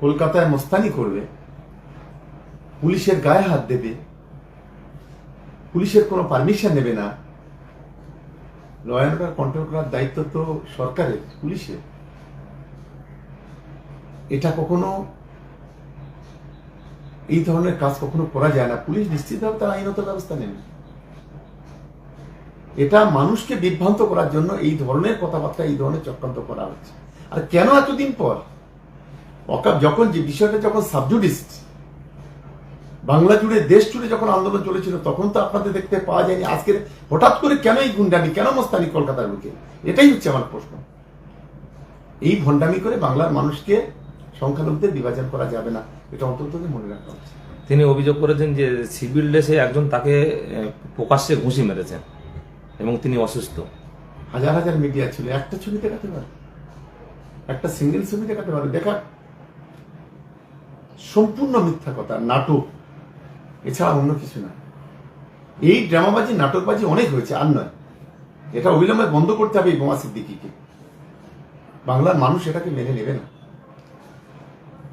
কলকাতায় মোস্তানি করবে, পুলিশের গায়ে হাত দেবে, পুলিশের কোনো পারমিশন নেবে না। ল অ্যান্ড অর্ডার কন্ট্রোল করার দায়িত্ব তো সরকারের, পুলিশের। এটা কখনো এই ধরনের কাজ কখনো করা যায় না। পুলিশ নিশ্চিতভাবে তার আইনত ব্যবস্থা নেবে। এটা মানুষকে বিভ্রান্ত করার জন্য এই ধরনের কথাবার্তা, এই ধরনের চক্রান্ত করা হচ্ছে। আর কেন এতদিন পর? অকাপ যখন যে বিষয়টা যখন সাবজুডিস্ট বাংলা জুড়ে দেশ জুড়ে যখন আন্দোলন চলেছিল তখন তো আপনাদের দেখতে পাওয়া যায়নি। আজকে হঠাৎ করে কেন এই গুন্ডামি? কেন মস্তানি কলকাতার বুকে এটাই হচ্ছে আমার প্রশ্ন। এই ভণ্ডামি করে বাংলার মানুষকে সংখ্যালঘুদের বিভাজন করা যাবে না এটা অন্তত মনে রাখা উচিত তিনি অভিযোগ করেছেন যে সিভিল ড্রেসে একজন তাকে প্রকাশ্যে ঘুষি মেরেছেন এবং তিনি অসুস্থ। হাজার হাজার মিডিয়া ছিল। একটা ছবি দেখাতে পারে? একটা সিঙ্গেল ছবি দেখাতে পারে? দেখা সম্পূর্ণ মিথ্যা কথা নাটক। এছাড়া অন্য কিছু না। এই ড্রামাবাজি নাটকবাজি অনেক হয়েছে আর নয়। এটা অবিলম্বে বন্ধ করতে হবে এই বোমা সিদ্দিকিকে। বাংলার মানুষ এটাকে মেনে নেবে না।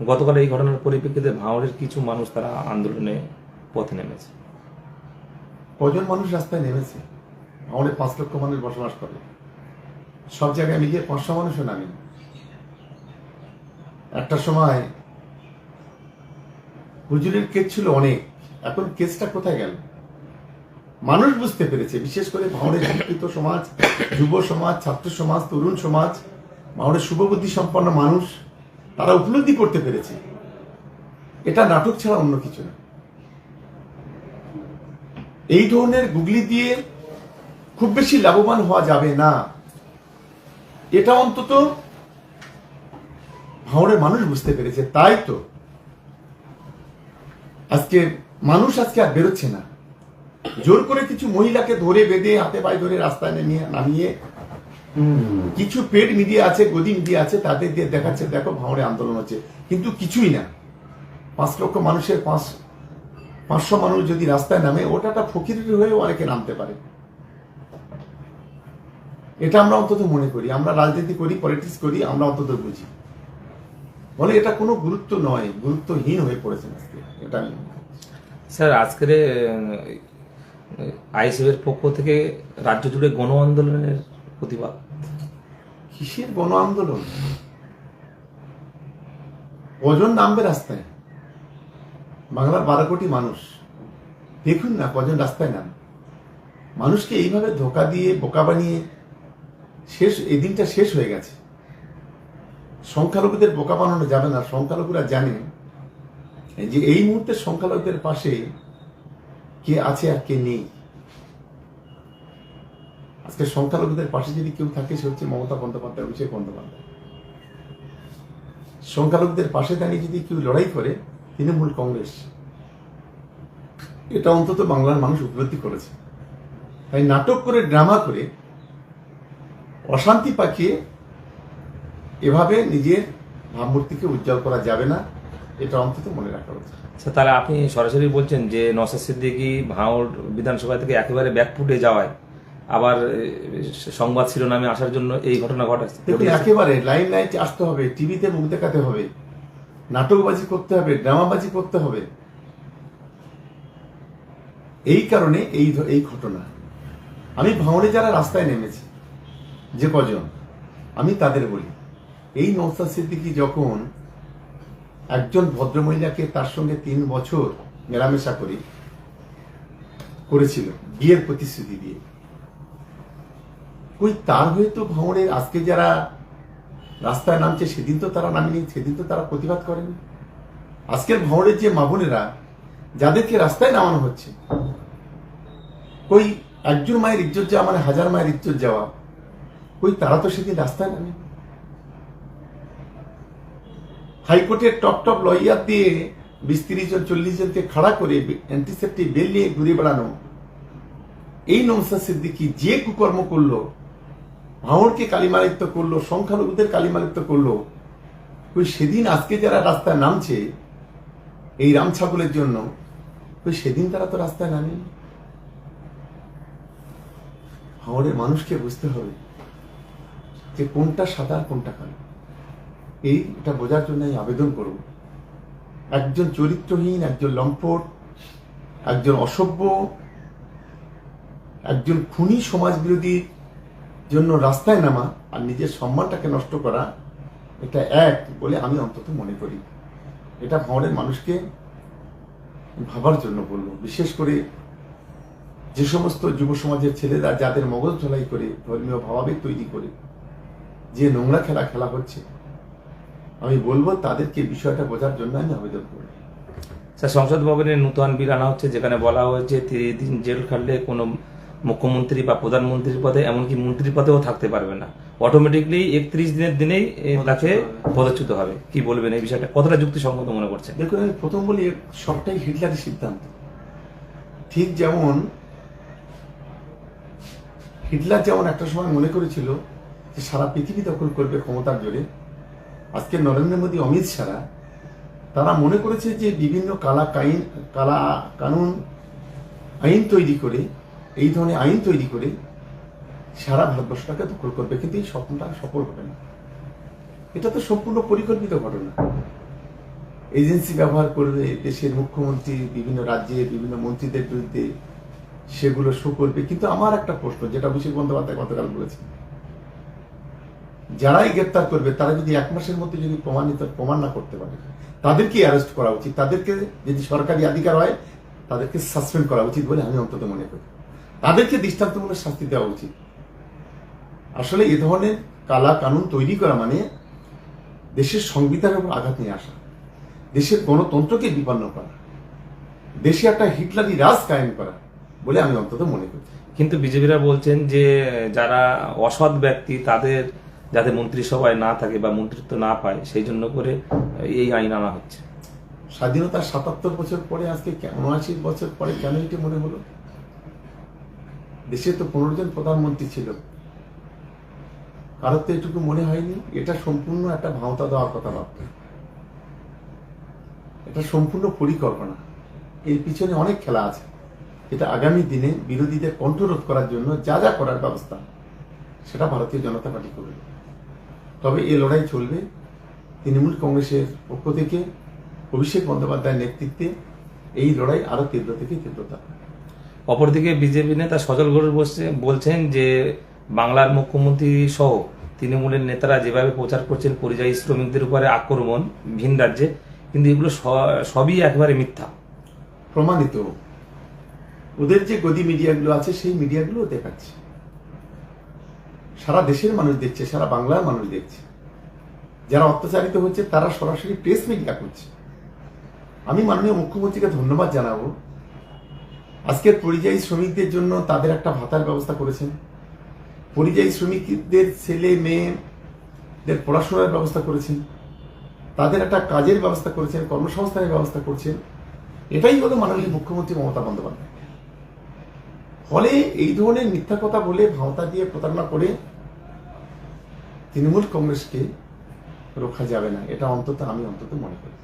গতকাল এই ঘটনার পরিপ্রেক্ষিতে ভাঙড়ের কিছু মানুষ তারা আন্দোলনে পথে নেমেছে। কজন মানুষ রাস্তায় নেমেছে? আমাদের পাঁচ লক্ষ মানুষ বসবাস করে। সব জায়গায় মিলিয়ে পাঁচশো মানুষও নামেনি। একটা সময় হুজুরের কেস ছিল অনেক। এখন কেসটা কোথায় গেল? মানুষ বুঝতে পেরেছে, বিশেষ করে ভাঙড়ের শিক্ষিত সমাজ, যুব সমাজ, ছাত্র সমাজ, তরুণ সমাজ ভাঙড়ের শুভবুদ্ধি সম্পন্ন মানুষ, তারা উপলব্ধি করতে পেরেছে। এটা নাটক ছাড়া অন্য কিছু না। এই ধরনের গুগলি দিয়ে খুব বেশি লাভবান হওয়া যাবে না। এটা অন্তত ভাঁড়ের মানুষ বুঝতে পেরেছে। তাই তো আজকে মানুষ আজকে আর বেরোচ্ছে না। জোর করে কিছু মহিলাকে ধরে বেঁধে, হাতে পায়ে ধরে রাস্তায় নামিয়ে নামিয়ে কিছু পেড মিডিয়া আছে, গদি মিডিয়া আছে, তাদের দিয়ে দেখাচ্ছে, দেখো ভাঁড়ে আন্দোলন হচ্ছে। কিন্তু কিছুই না। পাঁচ লক্ষ মানুষের পাঁচ পাঁচশো মানুষ যদি রাস্তায় নামে, ওটা একটা ফকিরের হয়েও অনেকে নামতে পারে। এটা আমরা অন্তত মনে করি। আমরা রাজনীতি করি, পলিটিক্স করি, আমরা অন্তত বুঝি। বলে এটা কোনো গুরুত্ব নয় গুরুত্বহীন হয়ে পড়েছে আজকে এটা আমি স্যার আজকের আইসিএফের পক্ষ থেকে রাজ্য জুড়ে গণ আন্দোলনের প্রতিবাদ। কিসের গণ আন্দোলন? কজন নামবে রাস্তায়? বাংলার বারো কোটি মানুষ। দেখুন না কজন রাস্তায় নাম মানুষকে এইভাবে ধোকা দিয়ে বোকা বানিয়ে শেষ এই দিনটা শেষ হয়ে গেছে। সংখ্যালঘুদের বোকা বানানো যাবে না, সংখ্যালঘুরা জানে যে এই মুহূর্তে সংখ্যালঘুদের পাশে কে আছে আর কে নেই। আজকে সংখ্যালঘুদের পাশে যদি কেউ থাকে, সে হচ্ছে মমতা বন্দ্যোপাধ্যায়, অভিষেক বন্দ্যোপাধ্যায়। সংখ্যালঘুদের পাশে দাঁড়িয়ে যদি কেউ লড়াই করে, তৃণমূল কংগ্রেস, এটা অন্তত বাংলার মানুষ উপলব্ধি করেছে। তাই নাটক করে, ড্রামা করে, অশান্তি পাকিয়ে এভাবে নিজের ভাবমূর্তিকে উজ্জ্বল করা যাবে না এটা অন্তত মনে রাখা উচিত। স্যার তাহলে আপনি সরাসরি বলছেন যে নসাদ সিদ্দিকি ভাঙড় বিধানসভা থেকে একেবারে ব্যাকফুটে যাওয়ায় আবার সংবাদ শিরোনামে আসার জন্য এই ঘটনা ঘটাচ্ছে। দেখুন একেবারে লাইন লাইট আসতে হবে টিভিতে মুখ দেখাতে হবে নাটকবাজি করতে হবে ড্রামাবাজি করতে হবে। এই কারণে এই এই ঘটনা। আমি ভাঙড়ে যারা রাস্তায় নেমেছি যে কজন আমি তাদের বলি। এই নৌসাদ সিদ্দিকি যখন একজন ভদ্রমহিলাকে তার সঙ্গে তিন বছর মেলামেশা করি, করেছিল, বিয়ের প্রতিশ্রুতি দিয়ে। ওই তার হয়ে তো ভাঙড়ের আজকে যারা রাস্তায় নামছে, সেদিন তো তারা নামেনি, সেদিন তো তারা প্রতিবাদ করেনি। আজকের ভাঙড়ের যে মামুনেরা যাদেরকে রাস্তায় নামানো হচ্ছে ওই একজন মায়ের ইজ্জত যাওয়া মানে হাজার মায়ের ইজ্জত যাওয়া ওই তারা তো সেদিন রাস্তায় নামে হাইকোর্টের টপ টপ লয়ার দিয়ে বিশ তিরিশ জন, চল্লিশ জনকে খাড়া করে অ্যান্টিসেপ্টিক বেল নিয়ে ঘুরে বেড়ানো। এই নমসাদ সিদ্দিকি যে কুকর্ম করল ভাঙড়কে কালিমালিপ্ত করল, সংখ্যালঘুদের কালিমালিপ্ত করল ওই সেদিন আজকে যারা রাস্তায় নামছে, এই রাম ছাগলের জন্য ওই সেদিন তারা তো রাস্তায় নামেনি? ভাঙড়ের মানুষকে বুঝতে হবে যে কোনটা সাদা কোনটা কালো। এই এটা বোঝার জন্য আমি আবেদন করব একজন চরিত্রহীন, একজন লম্পট, একজন অসভ্য, একজন খুনি সমাজ বিরোধীর জন্য রাস্তায় নামা আর নিজের সম্মানটাকে নষ্ট করা, এটা এক বলে আমি অন্তত মনে করি। এটা ভাঁড়ের মানুষকে ভাবার জন্য বলব। বিশেষ করে যে সমস্ত যুব সমাজের ছেলেরা যাদের মগজ ধলাই করে, ধর্মীয় ভাবাবেগ তৈরি করে, যে নোংরা খেলা খেলা হচ্ছে আমি বলব তাদেরকে বিষয়টা বোঝার জন্য আমি আবেদন করি স্যার সংসদ ভবনের নূতন বিল আনা হচ্ছে যেখানে বলা হয়েছে তিরিশ দিন জেল খাটলে কোনো মুখ্যমন্ত্রী বা প্রধানমন্ত্রীর পদে এমনকি মন্ত্রীর পদেও থাকতে পারবে না। অটোমেটিকলি একত্রিশ দিনের দিনেই তাকে পদচ্যুত হবে। কি বলবেন এই বিষয়টা? কতটা যুক্তিসঙ্গত মনে করছেন? দেখুন আমি প্রথম বলি সবটাই হিটলারের সিদ্ধান্ত। ঠিক যেমন হিটলার যেমন একটা সময় মনে করেছিল যে সারা পৃথিবী দখল করবে ক্ষমতার জোরে আজকে নরেন্দ্র মোদী, অমিত শাহরা, তারা মনে করেছে যে বিভিন্ন কালা কাইন, কালা কানুন আইন তৈরি করে, এই ধরনের আইন তৈরি করে সারা ভারতবর্ষটাকে দখল করবে, কিন্তু এই স্বপ্নটা সফল হবে না। এটা তো সম্পূর্ণ পরিকল্পিত ঘটনা। এজেন্সি ব্যবহার করবে দেশের মুখ্যমন্ত্রী, বিভিন্ন রাজ্যে বিভিন্ন মন্ত্রীদের বিরুদ্ধে সেগুলো শো করবে। কিন্তু আমার একটা প্রশ্ন, যেটা অভিষেক বন্দ্যোপাধ্যায় গতকাল বলেছেন যারাই গ্রেপ্তার করবে, তারা যদি এক মাসের মধ্যে যদি প্রমাণিত, প্রমাণ না করতে পারে, তাদেরকে অ্যারেস্ট করা উচিত। তাদেরকে যদি সরকারি অধিকার হয়, তাদেরকে সাসপেন্ড করা উচিত বলে আমি অন্তত মনে করি। তাদেরকে দৃষ্টান্তমূলক শাস্তি দেওয়া উচিত। আসলে এ ধরনের কালা কানুন তৈরি করা মানে দেশের সংবিধানের উপর আঘাত নিয়ে আসা, দেশের গণতন্ত্রকে বিপন্ন করা, দেশে একটা হিটলারি রাজ কায়েম করা বলে আমি অন্তত মনে করি। কিন্তু বিজেপিরা বলছেন যে, যারা অসৎ ব্যক্তি, তাদের যাতে মন্ত্রিসভায় না থাকে বা মন্ত্রিত্ব না পায়, সেই জন্য করে এই আইন আনা হচ্ছে। স্বাধীনতার সাতাত্তর বছর পরে, আজকে উনআশি বছর পরে কেন এটি মনে হলো? দেশে তো পনেরো জন প্রধানমন্ত্রী ছিল। কারোর তো এটুকু মনে হয়নি, এটা সম্পূর্ণ একটা ভাওতা দেওয়ার কথাবার্তা এটা সম্পূর্ণ পরিকল্পনা। এর পিছনে অনেক খেলা আছে। এটা আগামী দিনে বিরোধীদের কণ্ঠরোধ করার জন্য যা যা করার ব্যবস্থা, সেটা ভারতীয় জনতা পার্টি করবে। তবে এই লড়াই চলবে। তৃণমূল কংগ্রেসের পক্ষ থেকে অভিষেক বন্দ্যোপাধ্যায়ের নেতৃত্বে এই লড়াই আরও তীব্র থেকে তীব্রতা। অপরদিকে বিজেপি নেতা সজল ঘোষ বসছে বলছেন যে বাংলার মুখ্যমন্ত্রী সহ তৃণমূলের নেতারা যেভাবে প্রচার করছেন পরিযায়ী শ্রমিকদের উপরে আক্রমণ ভিন রাজ্যে কিন্তু এগুলো সবই একবারে মিথ্যা। প্রমাণিত। ওদের যে গদি মিডিয়াগুলো আছে সেই মিডিয়াগুলো দেখাচ্ছে। সারা দেশের মানুষ দেখছে, সারা বাংলার মানুষ দেখছে। যারা অত্যাচারিত হচ্ছে, তারা সরাসরি প্রেস মিডিয়া করছে। আমি মাননীয় মুখ্যমন্ত্রীকে ধন্যবাদ জানাব। আজকের পরিযায়ী শ্রমিকদের জন্য তাদের একটা ভাতার ব্যবস্থা করেছেন। পরিযায়ী শ্রমিকদের ছেলে, মেয়েদের পড়াশোনার ব্যবস্থা করেছেন। তাদের একটা কাজের ব্যবস্থা করেছেন, কর্মসংস্থানের ব্যবস্থা করছেন। এটাই হলো মাননীয় মুখ্যমন্ত্রী মমতা বন্দ্যোপাধ্যায়। ফলে এই ধরনের মিথ্যা কথা বলে ভাওতা দিয়ে প্রতারণা করে তৃণমূল কংগ্রেসকে রক্ষা যাবে না এটা অন্তত আমি অন্তত মনে করি।